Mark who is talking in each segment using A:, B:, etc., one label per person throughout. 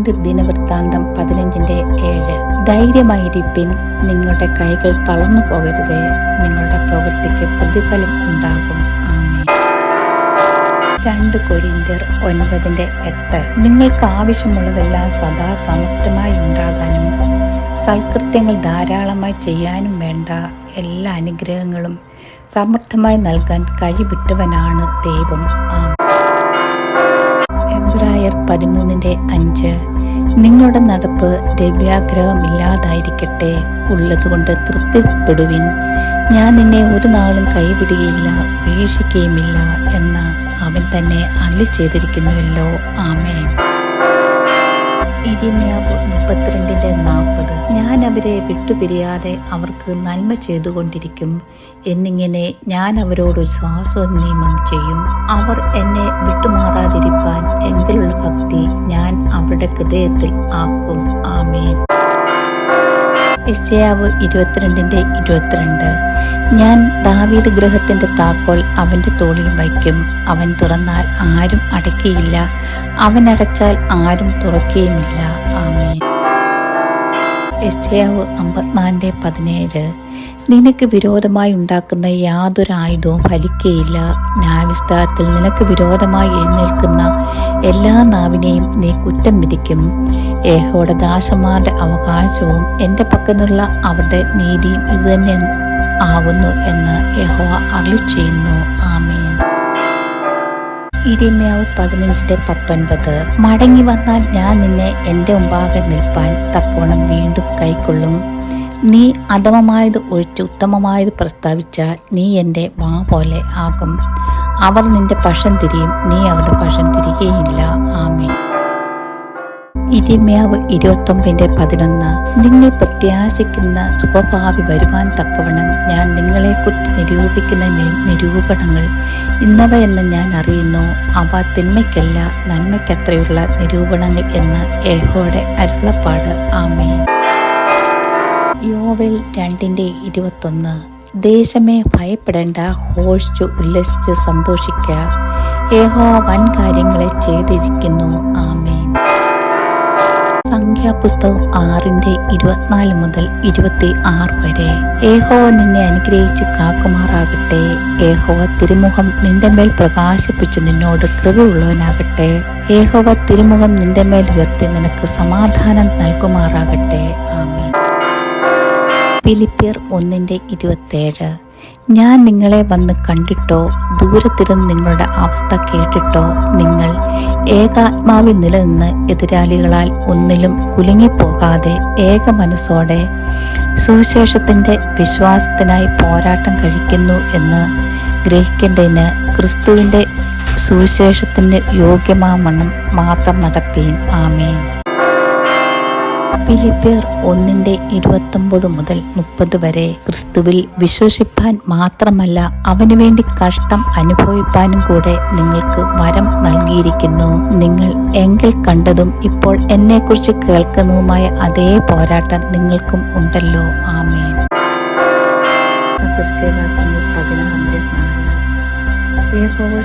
A: രണ്ട് ദിനവൃത്താന്തം പതിനഞ്ചിന്റെ ഏഴ് ധൈര്യമായിരിപ്പിൻ നിങ്ങളുടെ കൈകൾ തളർന്നു പോകരുത് നിങ്ങളുടെ പ്രവൃത്തിക്ക് പ്രതിഫലം ഉണ്ടാകും ആമേ രണ്ട് കൊരിന്തിർ ഒൻപതിന്റെ എട്ട് നിങ്ങൾക്ക് ആവശ്യമുള്ളതെല്ലാം സദാ സമൃദ്ധമായി ഉണ്ടാകാനും സൽകൃത്യങ്ങൾ ധാരാളമായി ചെയ്യാനും വേണ്ട എല്ലാ അനുഗ്രഹങ്ങളും സമൃദ്ധമായി നൽകാൻ കഴിവിട്ടവനാണ് ദൈവം എബ്രായർ പതിമൂന്നിന്റെ അഞ്ച് നിങ്ങളുടെ നടപ്പ് ദിവ്യാഗ്രഹം ഇല്ലാതായിരിക്കട്ടെ ഉള്ളതുകൊണ്ട് തൃപ്തിപ്പെടുവിൻ ഞാൻ നിന്നെ ഒരു നാളും കൈവിടുകയില്ല ഉപേക്ഷിക്കുകയുമില്ല എന്ന് അവൻ തന്നെ അല്ലി ചെയ്തിരിക്കുന്നുവല്ലോ ആമേ മുപ്പത്തിരണ്ടിന്റെ നാൽപ്പത് ഞാൻ അവരെ വിട്ടുപിരിയാതെ അവർക്ക് നന്മ ചെയ്തുകൊണ്ടിരിക്കും എന്നിങ്ങനെ ഞാൻ അവരോട് നിയമം ചെയ്യും അവർ എന്നെ വിട്ടുമാറാതിരിപ്പാൻ എങ്കിലുള്ള ഭക്തി ഞാൻ അവരുടെ ഹൃദയത്തിൽ ആക്കും ആമേൻ എസ്യാവ് ഇരുപത്തിരണ്ടിൻ്റെ ഇരുപത്തിരണ്ട് ഞാൻ ദാവീദ് ഗ്രഹത്തിൻ്റെ താക്കോൽ അവൻ്റെ തോളിൽ വയ്ക്കും അവൻ തുറന്നാൽ ആരും അടയ്ക്കുകയില്ല അവൻ അടച്ചാൽ ആരും തുറക്കുകയുമില്ല ആമേൻ എഷ്ടയാവ് അമ്പത്തിനാലിൻ്റെ പതിനേഴ് നിനക്ക് വിരോധമായി ഉണ്ടാക്കുന്ന യാതൊരു ആയുധവും ഫലിക്കയില്ല ന്യായവിസ്താരത്തിൽ നിനക്ക് വിരോധമായി എഴുന്നേൽക്കുന്ന എല്ലാ നാവിനെയും നീ കുറ്റം വിധിക്കും ഏഹോടെ ദാശന്മാരുടെ അവകാശവും എൻ്റെ പക്കലുള്ള അവരുടെ നീതിയും ഇതുതന്നെ ആകുന്നു എന്ന് യഹോവ അറിയിച്ചു ചെയ്യുന്നു ആമേ ഇടിമയാവ് പതിനഞ്ചിന്റെ പത്തൊൻപത് മടങ്ങി വന്നാൽ ഞാൻ നിന്നെ എന്റെ മുമ്പാകെ നിൽപ്പാൻ തക്കവണ്ണം വീണ്ടും കൈക്കൊള്ളും നീ അധമമായത് ഒഴിച്ച് ഉത്തമമായത് പ്രസ്താവിച്ചാൽ നീ എൻ്റെ വാ പോലെ ആകും അവർ നിന്റെ പക്ഷം തിരിയും നീ അവരുടെ പക്ഷം തിരികെയില്ല ഇരിമയാവ് ഇരുപത്തൊമ്പതിന്റെ പതിനൊന്ന് നിങ്ങൾ പ്രത്യാശിക്കുന്ന ശുഭഭാവി വരുവാൻ തക്കവണ്ണം ഞാൻ നിങ്ങളെക്കുറിച്ച് നിരൂപിക്കുന്ന നിരൂപണങ്ങൾ ഇന്നവ ഞാൻ അറിയുന്നു അവ തിന്മയ്ക്കല്ല നന്മയ്ക്കത്രയുള്ള നിരൂപണങ്ങൾ എന്ന് ഏഹോടെ അരുളപ്പാട് ആമേൻ യോവൽ രണ്ടിൻ്റെ ഇരുപത്തൊന്ന് ദേശമേ ഭയപ്പെടേണ്ട ഹോഷിച്ച് ഉല്ലസിച്ച് സന്തോഷിക്കുക ഏഹോ വൻ കാര്യങ്ങളെ ചെയ്തിരിക്കുന്നു ആമേ സംഖ്യാപുസ്തകം ആറിന്റെ ഇരുപത്തിനാല് മുതൽ ഇരുപത്തി ആറ് വരെ ഏഹോവ നിന്നെ അനുഗ്രഹിച്ച് കാക്കുമാറാകട്ടെ ഏഹോവ തിരുമുഖം നിന്റെ മേൽ പ്രകാശിപ്പിച്ച് നിന്നോട് കൃപയുള്ളവനാകട്ടെ ഏഹോവ തിരുമുഖം നിന്റെ മേൽ ഉയർത്തി നിനക്ക് സമാധാനം നൽകുമാറാകട്ടെ ആമീൻ ഫിലിപ്പിയർ ഒന്നിന്റെ ഇരുപത്തേഴ് ഞാൻ നിങ്ങളെ വന്ന് കണ്ടിട്ടോ ദൂരത്തിരുന്ന് നിങ്ങളുടെ അവസ്ഥ കേട്ടിട്ടോ നിങ്ങൾ ഏകാത്മാവിൽ നിലനിന്ന് എതിരാളികളാൽ ഒന്നിലും കുലുങ്ങിപ്പോകാതെ ഏക മനസ്സോടെ സുവിശേഷത്തിൻ്റെ വിശ്വാസത്തിനായി പോരാട്ടം കഴിക്കുന്നു എന്ന് ഗ്രഹിക്കേണ്ടതിന് ക്രിസ്തുവിൻ്റെ സുവിശേഷത്തിന് യോഗ്യമാമണം മാത്രം നടപ്പീൻ ആമേൻ ഫിലിപ്പിയർ ഒന്നിന്റെ ഇരുപത്തൊമ്പത് മുതൽ മുപ്പത് വരെ ക്രിസ്തുവിൽ വിശ്വസിപ്പാൻ മാത്രമല്ല അവന് വേണ്ടി കഷ്ടം അനുഭവിപ്പാനും കൂടെ നിങ്ങൾക്ക് വരം നൽകിയിരിക്കുന്നു നിങ്ങൾ എങ്കിൽ കണ്ടതും ഇപ്പോൾ എന്നെക്കുറിച്ച് കേൾക്കുന്നതുമായ അതേ പോരാട്ടം നിങ്ങൾക്കും ഉണ്ടല്ലോ ആമേൻ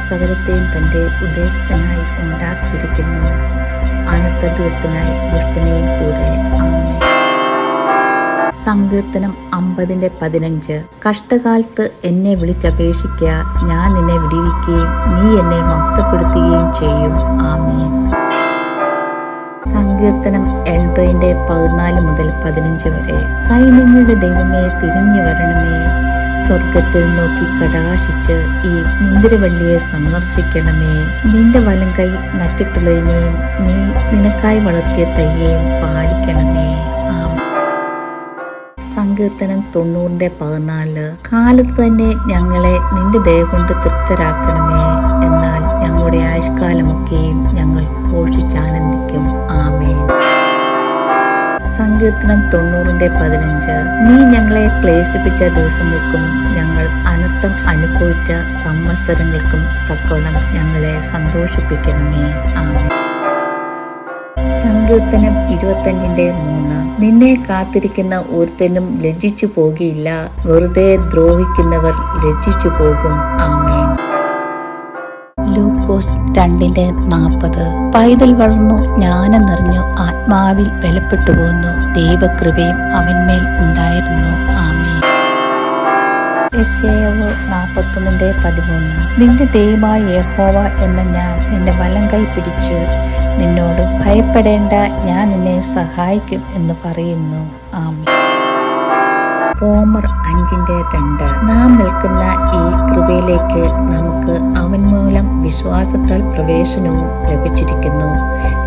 A: സകലത്തെയും തന്റെ ഉദ്ദേശത്തിനായി ഉണ്ടാക്കിയിരിക്കുന്നു അവസാനത്തെ ദിവസത്തിനായി ദുഷ്ടനെയും കൂടെ സങ്കീർത്തനം അമ്പതിൻ്റെ പതിനഞ്ച് കഷ്ടകാലത്ത് എന്നെ വിളിച്ചപേക്ഷിക്കുക ഞാൻ നിന്നെ വിടിവിക്കുകയും നീ എന്നെ മക്തപ്പെടുത്തുകയും ചെയ്യും ആമീൻ സങ്കീർത്തനം എൺപതിൻ്റെ പതിനാല് മുതൽ പതിനഞ്ച് വരെ സൈന്യങ്ങളുടെ ദൈവമേ തിരിഞ്ഞു വരണമേ സ്വർഗത്തിൽ നോക്കി കടാക്ഷിച്ച് ഈ മുന്തിരിവള്ളിയെ സന്ദർശിക്കണമേ നിന്റെ വലം കൈ നട്ടിട്ടുള്ളതിനെയും നീ നിനക്കായി വളർത്തിയ തയ്യെയും പാലിക്കണമേ സങ്കീർത്തനം തൊണ്ണൂറിന്റെ പതിനാല് കാലത്ത് തന്നെ ഞങ്ങളെ നിന്റെ ദയ കൊണ്ട് തൃപ്തരാക്കണമേ എന്നാൽ ഞങ്ങളുടെ ആയുഷ്കാലമൊക്കെയും ഞങ്ങൾ പോഷിച്ചാൽ സങ്കീർത്തനം തൊണ്ണൂറിന്റെ പതിനഞ്ച് നീ ഞങ്ങളെ ക്ലേശിപ്പിച്ച ദിവസങ്ങൾക്കും ഞങ്ങൾ അനർത്ഥം അനുഭവിച്ച സംവത്സരങ്ങൾക്കും തക്കവണ്ണം ഞങ്ങളെ സന്തോഷിപ്പിക്കണമേ ആമേ സങ്കീർത്തനം ഇരുപത്തഞ്ചിന്റെ മൂന്ന് നിന്നെ കാത്തിരിക്കുന്ന ഒരുത്തനും ലജ്ജിച്ചു പോകിയില്ല വെറുതെ ദ്രോഹിക്കുന്നവർ ലജ്ജിച്ചു പോകും ആമേ ഫിലിപ്പോസ് രണ്ടിന്റെ നാൽപ്പത് പൈതൽ വളർന്നു ജ്ഞാനം നിറഞ്ഞു ആത്മാവിൽ ബലപ്പെട്ടു പോന്നു ദൈവകൃപയും അവന്മേൽ ഉണ്ടായിരുന്നു ആമേ യശയാവ് പതിമൂന്ന് നിന്റെ ദൈവമായ യഹോവ എന്ന ഞാൻ നിന്റെ വലം കൈ പിടിച്ചു നിന്നോട് ഭയപ്പെടേണ്ട ഞാൻ നിന്നെ സഹായിക്കും എന്ന് പറയുന്നു ആമേ ഹോമർ അഞ്ചിന്റെ രണ്ട് നാം നിൽക്കുന്ന ഈ കൃപയിലേക്ക് നമുക്ക് അവൻ മൂലം വിശ്വാസത്താൽ പ്രവേശനവും ലഭിച്ചിരിക്കുന്നു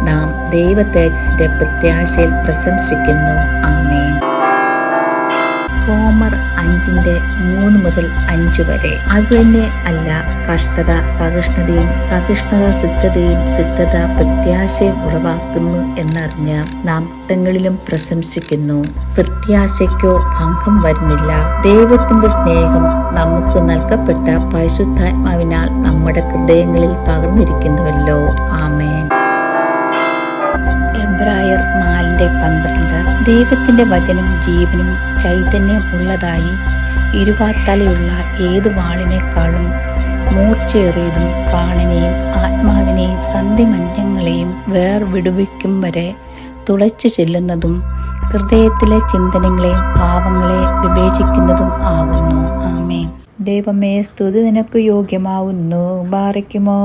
A: നാം ദൈവ തേജസിന്റെ പ്രത്യാശയിൽ പ്രശംസിക്കുന്നു ആമേൻ അഞ്ചിന്റെ മൂന്ന് മുതൽ അഞ്ച് വരെ തന്നെ അല്ല കഷ്ടത സഹിഷ്ണുതയും സഹിഷ്ണുത സിദ്ധതയും സിദ്ധത പ്രത്യാശയും ഉളവാക്കുന്നു എന്നറിഞ്ഞ് നാം തങ്ങളിലും പ്രശംസിക്കുന്നു പ്രത്യാശയ്ക്കോ ഭംഗം വരുന്നില്ല ദൈവത്തിന്റെ സ്നേഹം നമുക്ക് നൽകപ്പെട്ട പരിശുദ്ധാത്മാവിനാൽ നമ്മുടെ ഹൃദയങ്ങളിൽ പകർന്നിരിക്കുന്നുവല്ലോ ആമേൻ എബ്രായർ നാലിന്റെ പന്ത്രണ്ട് ദൈവത്തിൻ്റെ വചനം ജീവനും ചൈതന്യം ഉള്ളതായി ഇരുവാത്തലയുള്ള ഏത് വാളിനേക്കാളും മൂർച്ചയേറിയതും പ്രാണനെയും ആത്മാവിനെയും വേർ വിടുവിക്കും വരെ തുളച്ചു ചെല്ലുന്നതും ഹൃദയത്തിലെ ചിന്തനങ്ങളെ ഭാവങ്ങളെ വിവേചിക്കുന്നതും ആകുന്നു ആമേ ദൈവമേ സ്തുതി നിനക്ക് യോഗ്യമാവുന്നു ബാറിക്കുമോ